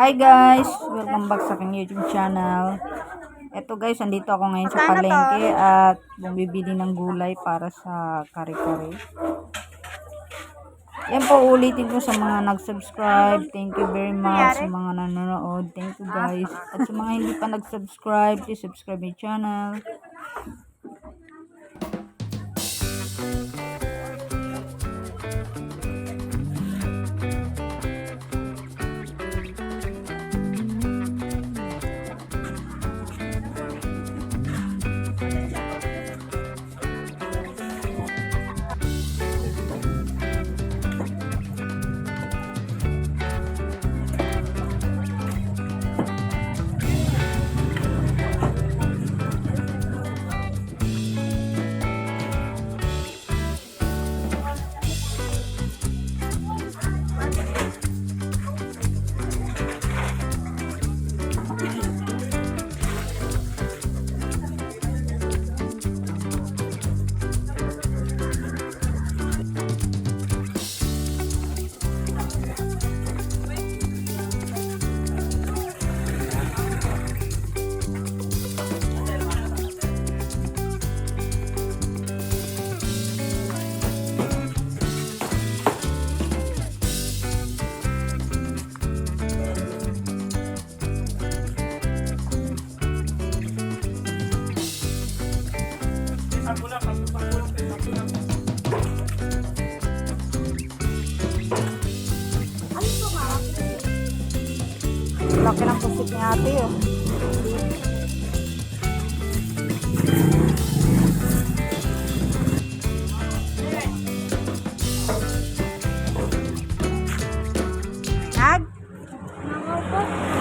Hi guys! Welcome back sa aking YouTube channel. Eto guys, andito ako ngayon sa palengke at bumibili ng gulay para sa kare-kare. Yan po, ulitin ko sa mga nag-subscribe. Thank you very much sa mga nanonood. Thank you guys. At sa mga hindi pa nag-subscribe, please subscribe my channel. Laki ng pusit ni ate oh. Nag?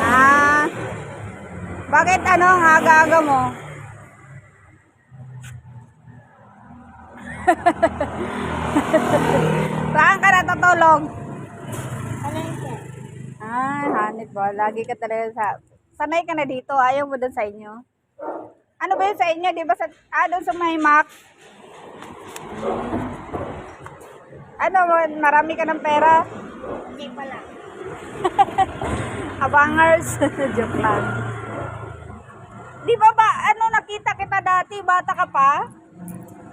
Ah. Bakit ano ang aga-aga mo? Saan ka natutulog? Ah, hanip ba? Lagi ka talaga sa... Sanay ka na dito. Ayaw mo doon sa inyo. Ano ba yun sa inyo? Di ba sa... Ah, doon sa may Mac? Ano, marami ka ng pera? Hindi pala. Abangers. Joke lang. Di ba ba, ano nakita kita dati, bata ka pa?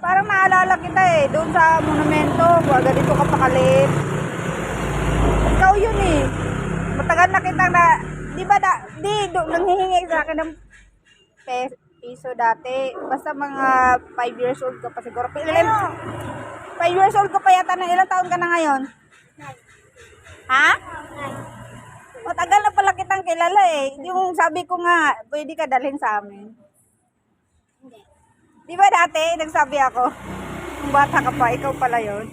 Parang naalala kita eh, doon sa monumento, baga dito ka pakalit. Ikaw yun eh. Matagal na kita na, di ba da, di, do, nanghihingi sa akin ng pe, piso dati. Basta mga 5 years old ka pa siguro. Ilan, 5 years old ka pa yata na ilang taon ka na ngayon? Ha? Matagal na pala kitang kilala eh. Yung sabi ko nga, pwede ka dalhin sa amin. Di ba dati, nagsabi ako, kung bata ka pa, ikaw pala yon.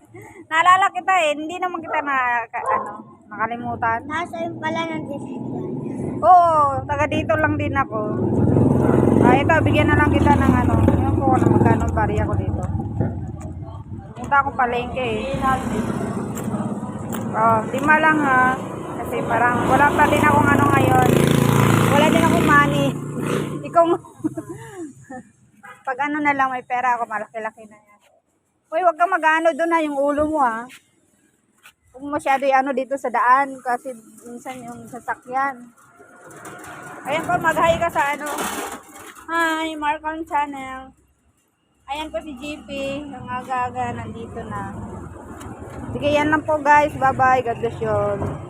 Naalala kita eh, hindi naman kita na, ano, nakalimutan. Nasa yung pala ng desisyon. Oo, taga dito lang din ako. Ah, ito, bigyan na lang kita ng ano, yung ko na magkano bariya ko dito. Punta ako palengke eh. Oh, lima lang ha. Kasi parang wala pa din akong ano ngayon. Wala din akong money. Ikaw mo. Pag ano na lang may pera ako, malaki-laki na yan. Uy, wag kang mag-ano doon ha, yung ulo mo ha. Mo masyado ano dito sa daan kasi minsan yung sasakyan. Ayan po, mag-hi ka sa ano. Hi, Marcon Channel. Ayan po si GP. Yung aga-aga nandito na. Sige, yan lang po guys. Bye-bye. God bless you.